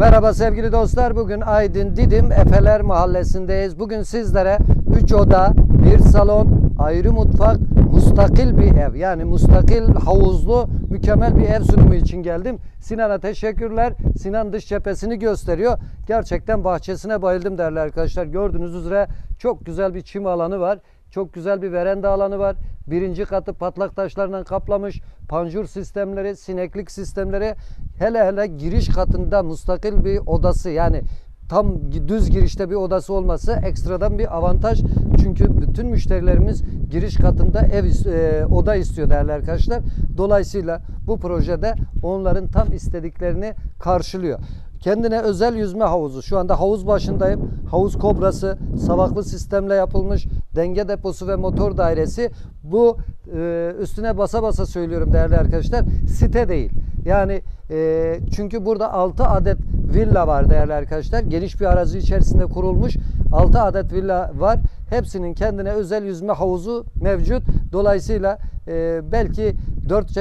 Merhaba sevgili dostlar. Bugün Aydın Didim Efeler Mahallesi'ndeyiz. Bugün sizlere 3 oda, bir salon, ayrı mutfak, mustakil bir ev. Yani mustakil havuzlu mükemmel bir ev sunumu için geldim. Sinan'a teşekkürler. Sinan dış cephesini gösteriyor. Gerçekten bahçesine bayıldım değerli arkadaşlar. Gördüğünüz üzere çok güzel bir çim alanı var. Çok güzel bir veranda alanı var. Birinci katı patlak taşlarla kaplamış. Panjur sistemleri, sineklik sistemleri. Hele hele giriş katında mustakil bir odası yani tam düz girişte bir odası olması ekstradan bir avantaj. Çünkü bütün müşterilerimiz giriş katında ev e, oda istiyor değerli arkadaşlar. Dolayısıyla bu projede onların tam istediklerini karşılıyor. Kendine özel yüzme havuzu. Şu anda havuz başındayım. Havuz kobrası, savaklı sistemle yapılmış denge deposu ve motor dairesi. Bu e, üstüne basa basa söylüyorum değerli arkadaşlar. Site değil. Yani e, çünkü burada 6 adet villa var değerli arkadaşlar. Geniş bir arazi içerisinde kurulmuş 6 adet villa var. Hepsinin kendine özel yüzme havuzu mevcut. Dolayısıyla e, belki 4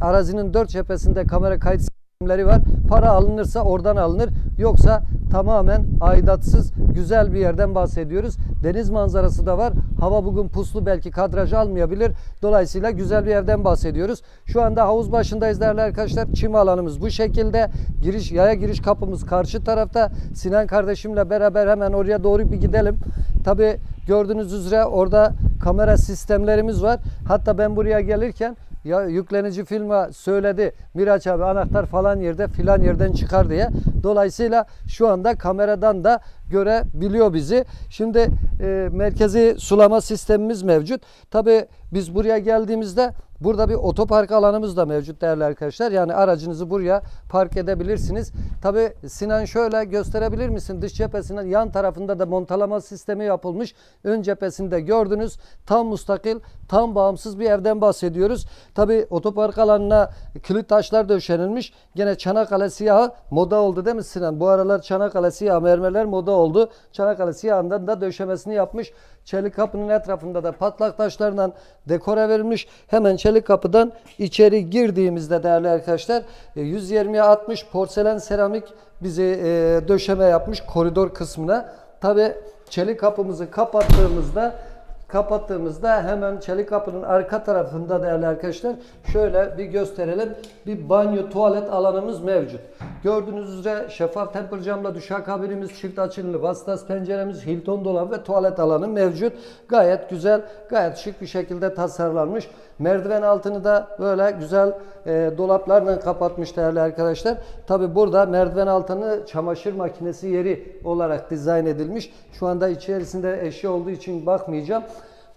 arazinin 4 cephesinde kamera kayıt sistemleri var. Para alınırsa oradan alınır. Yoksa tamamen aidatsız güzel bir yerden bahsediyoruz. Deniz manzarası da var. Hava bugün puslu belki kadraj almayabilir. Dolayısıyla güzel bir evden bahsediyoruz. Şu anda havuz başındayız değerli arkadaşlar. Çim alanımız bu şekilde. Giriş yaya giriş kapımız karşı tarafta. Sinan kardeşimle beraber hemen oraya doğru bir gidelim. Tabi gördüğünüz üzere orada kamera sistemlerimiz var. Hatta ben buraya gelirken ya yüklenici firma söyledi Miraç abi anahtar falan yerde filan yerden çıkar diye. Dolayısıyla şu anda kameradan da görebiliyor bizi. Şimdi e, merkezi sulama sistemimiz mevcut. Tabi biz buraya geldiğimizde burada bir otopark alanımız da mevcut değerli arkadaşlar. Yani aracınızı buraya park edebilirsiniz. Tabi Sinan şöyle gösterebilir misin? Dış cephesinin yan tarafında da montalama sistemi yapılmış. Ön cephesinde gördünüz. Tam mustakil, tam bağımsız bir evden bahsediyoruz. Tabi otopark alanına kilit taşlar döşenilmiş. Gene Çanakkale siyahı moda oldu değil mi Sinan? Bu aralar Çanakkale siyah mermerler moda oldu. Çanakkale siyahından da döşemesini yapmış. Çelik kapının etrafında da patlak taşlarla dekore verilmiş. Hemen çelik kapıdan içeri girdiğimizde değerli arkadaşlar e, 120'ye 60 porselen seramik bizi e, döşeme yapmış koridor kısmına. Tabi çelik kapımızı kapattığımızda kapattığımızda hemen çelik kapının arka tarafında değerli arkadaşlar şöyle bir gösterelim. Bir banyo tuvalet alanımız mevcut. Gördüğünüz üzere şeffaf temper camla duşak kabinimiz, çift açılımlı vasıtas penceremiz, Hilton dolabı ve tuvalet alanı mevcut. Gayet güzel, gayet şık bir şekilde tasarlanmış. Merdiven altını da böyle güzel e, dolaplarla kapatmış değerli arkadaşlar. Tabi burada merdiven altını çamaşır makinesi yeri olarak dizayn edilmiş. Şu anda içerisinde eşya olduğu için bakmayacağım.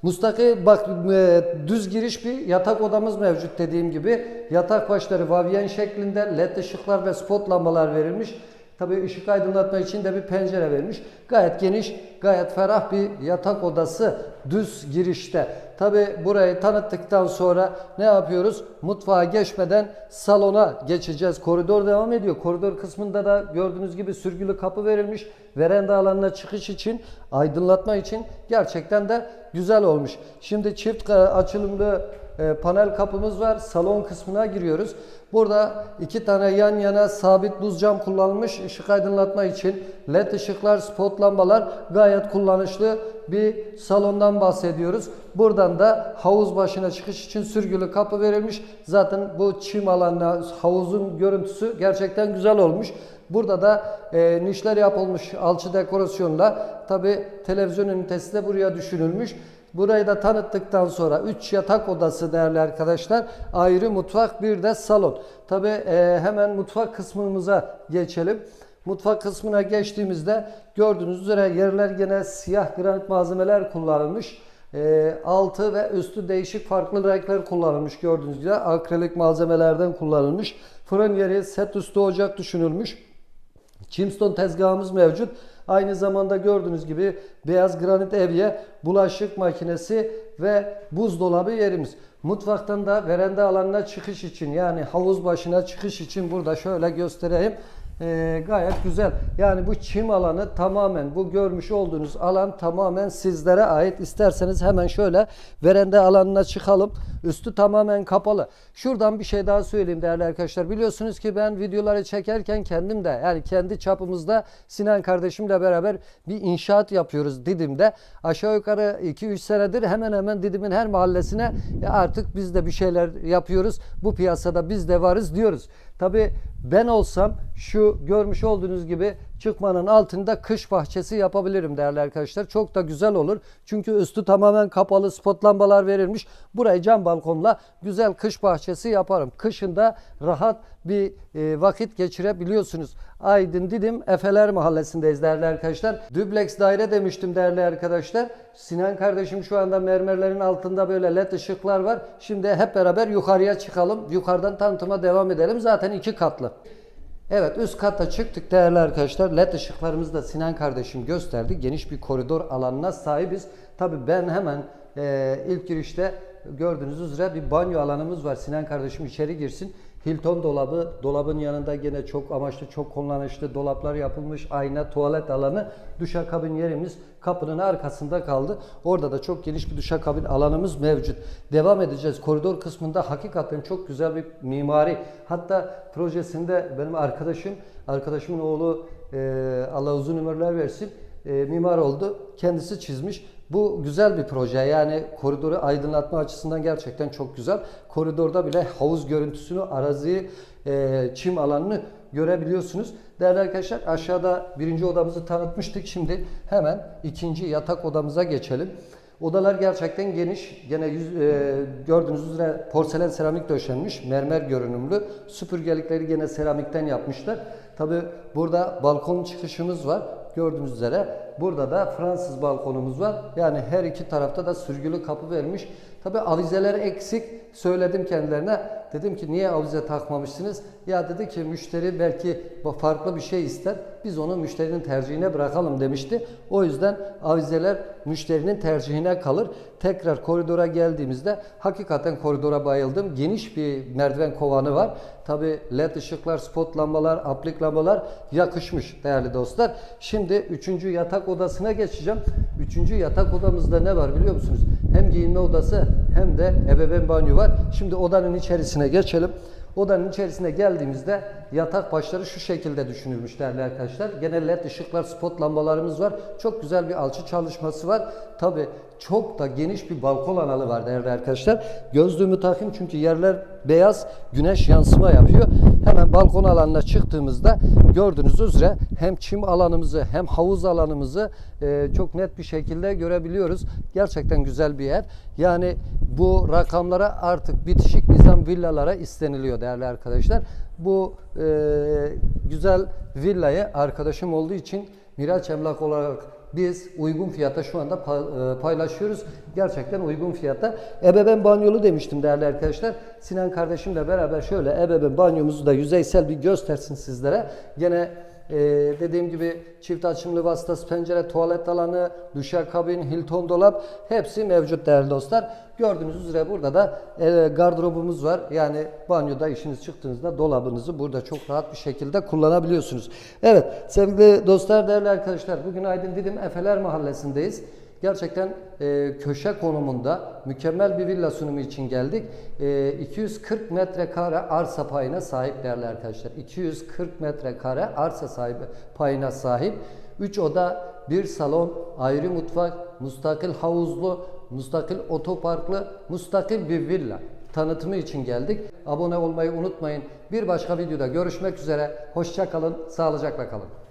Mustakil bak e, düz giriş bir yatak odamız mevcut dediğim gibi. Yatak başları vavyen şeklinde led ışıklar ve spot lambalar verilmiş. Tabii ışık aydınlatma için de bir pencere verilmiş. Gayet geniş, gayet ferah bir yatak odası düz girişte. Tabii burayı tanıttıktan sonra ne yapıyoruz? Mutfağa geçmeden salona geçeceğiz. Koridor devam ediyor. Koridor kısmında da gördüğünüz gibi sürgülü kapı verilmiş. Veranda alanına çıkış için, aydınlatma için gerçekten de güzel olmuş. Şimdi çift e, açılımlı panel kapımız var. Salon kısmına giriyoruz. Burada iki tane yan yana sabit buz cam kullanılmış ışık aydınlatma için. LED ışıklar, spot lambalar gayet kullanışlı bir salondan bahsediyoruz. Buradan da havuz başına çıkış için sürgülü kapı verilmiş. Zaten bu çim alanına havuzun görüntüsü gerçekten güzel olmuş. Burada da e, nişler yapılmış alçı dekorasyonla. Tabi televizyon ünitesi de buraya düşünülmüş. Burayı da tanıttıktan sonra 3 yatak odası değerli arkadaşlar. Ayrı mutfak bir de salon. Tabi e, hemen mutfak kısmımıza geçelim. Mutfak kısmına geçtiğimizde gördüğünüz üzere yerler gene siyah granit malzemeler kullanılmış. E, altı ve üstü değişik farklı renkler kullanılmış gördüğünüz gibi. Akrilik malzemelerden kullanılmış. Fırın yeri set üstü ocak düşünülmüş. Chimstone tezgahımız mevcut. Aynı zamanda gördüğünüz gibi beyaz granit evye, bulaşık makinesi ve buzdolabı yerimiz. Mutfaktan da veranda alanına çıkış için yani havuz başına çıkış için burada şöyle göstereyim. Ee, gayet güzel. Yani bu çim alanı tamamen bu görmüş olduğunuz alan tamamen sizlere ait. İsterseniz hemen şöyle verende alanına çıkalım. Üstü tamamen kapalı. Şuradan bir şey daha söyleyeyim değerli arkadaşlar. Biliyorsunuz ki ben videoları çekerken kendim de yani kendi çapımızda Sinan kardeşimle beraber bir inşaat yapıyoruz Didim'de. Aşağı yukarı 2-3 senedir hemen hemen Didim'in her mahallesine "Ya artık biz de bir şeyler yapıyoruz. Bu piyasada biz de varız diyoruz. Tabii ben olsam şu görmüş olduğunuz gibi çıkmanın altında kış bahçesi yapabilirim değerli arkadaşlar. Çok da güzel olur. Çünkü üstü tamamen kapalı spot lambalar verilmiş. Burayı cam balkonla güzel kış bahçesi yaparım. Kışında rahat bir e, vakit geçirebiliyorsunuz. Aydın Didim Efeler Mahallesi'ndeyiz değerli arkadaşlar. Dübleks daire demiştim değerli arkadaşlar. Sinan kardeşim şu anda mermerlerin altında böyle led ışıklar var. Şimdi hep beraber yukarıya çıkalım. Yukarıdan tanıtıma devam edelim. Zaten iki katlı. Evet üst kata çıktık değerli arkadaşlar. LED ışıklarımızı da Sinan kardeşim gösterdi. Geniş bir koridor alanına sahibiz. Tabi ben hemen e, ilk girişte gördüğünüz üzere bir banyo alanımız var. Sinan kardeşim içeri girsin. Hilton dolabı, dolabın yanında gene çok amaçlı, çok kullanışlı dolaplar yapılmış. Ayna, tuvalet alanı, duşakabin yerimiz kapının arkasında kaldı. Orada da çok geniş bir duşakabin alanımız mevcut. Devam edeceğiz. Koridor kısmında hakikaten çok güzel bir mimari. Hatta projesinde benim arkadaşım, arkadaşımın oğlu e, Allah uzun ömürler versin e, mimar oldu. Kendisi çizmiş. Bu güzel bir proje. Yani koridoru aydınlatma açısından gerçekten çok güzel. Koridorda bile havuz görüntüsünü, araziyi, e, çim alanını görebiliyorsunuz. Değerli arkadaşlar aşağıda birinci odamızı tanıtmıştık. Şimdi hemen ikinci yatak odamıza geçelim. Odalar gerçekten geniş. Gene yüz, e, gördüğünüz üzere porselen seramik döşenmiş. Mermer görünümlü. Süpürgelikleri gene seramikten yapmışlar. Tabi burada balkon çıkışımız var. Gördüğünüz üzere burada da Fransız balkonumuz var. Yani her iki tarafta da sürgülü kapı vermiş. Tabi avizeler eksik. Söyledim kendilerine. Dedim ki niye avize takmamışsınız? Ya dedi ki müşteri belki farklı bir şey ister. Biz onu müşterinin tercihine bırakalım demişti. O yüzden avizeler müşterinin tercihine kalır. Tekrar koridora geldiğimizde hakikaten koridora bayıldım. Geniş bir merdiven kovanı var. Tabi led ışıklar, spot lambalar, aplik lambalar yakışmış değerli dostlar. Şimdi üçüncü yatak odasına geçeceğim. Üçüncü yatak odamızda ne var biliyor musunuz? Hem giyinme odası hem de ebeveyn banyo var. Şimdi odanın içerisine geçelim. Odanın içerisine geldiğimizde yatak başları şu şekilde düşünülmüş değerli arkadaşlar. Gene led ışıklar, spot lambalarımız var. Çok güzel bir alçı çalışması var. Tabi çok da geniş bir balkon alanı var değerli arkadaşlar. Gözlüğümü takayım çünkü yerler beyaz, güneş yansıma yapıyor. Hemen balkon alanına çıktığımızda gördüğünüz üzere hem çim alanımızı hem havuz alanımızı e, çok net bir şekilde görebiliyoruz. Gerçekten güzel bir yer. Yani bu rakamlara artık bitişik nizam villalara isteniliyor değerli arkadaşlar. Bu e, güzel villayı arkadaşım olduğu için Miraç Emlak olarak biz uygun fiyata şu anda e, paylaşıyoruz. Gerçekten uygun fiyata. Ebeveyn banyolu demiştim değerli arkadaşlar. Sinan kardeşimle beraber şöyle ebeveyn banyomuzu da yüzeysel bir göstersin sizlere. Gene ee, dediğim gibi çift açımlı vasıtası pencere, tuvalet alanı, duşakabin, Hilton dolap hepsi mevcut değerli dostlar. Gördüğünüz üzere burada da e, gardırobumuz var. Yani banyoda işiniz çıktığınızda dolabınızı burada çok rahat bir şekilde kullanabiliyorsunuz. Evet sevgili dostlar, değerli arkadaşlar bugün Aydın Didim Efeler Mahallesi'ndeyiz. Gerçekten e, köşe konumunda mükemmel bir villa sunumu için geldik. E, 240 metrekare arsa payına sahip değerli arkadaşlar. 240 metrekare arsa sahibi payına sahip. 3 oda, 1 salon, ayrı mutfak, müstakil havuzlu, müstakil otoparklı, müstakil bir villa tanıtımı için geldik. Abone olmayı unutmayın. Bir başka videoda görüşmek üzere. Hoşça kalın, sağlıcakla kalın.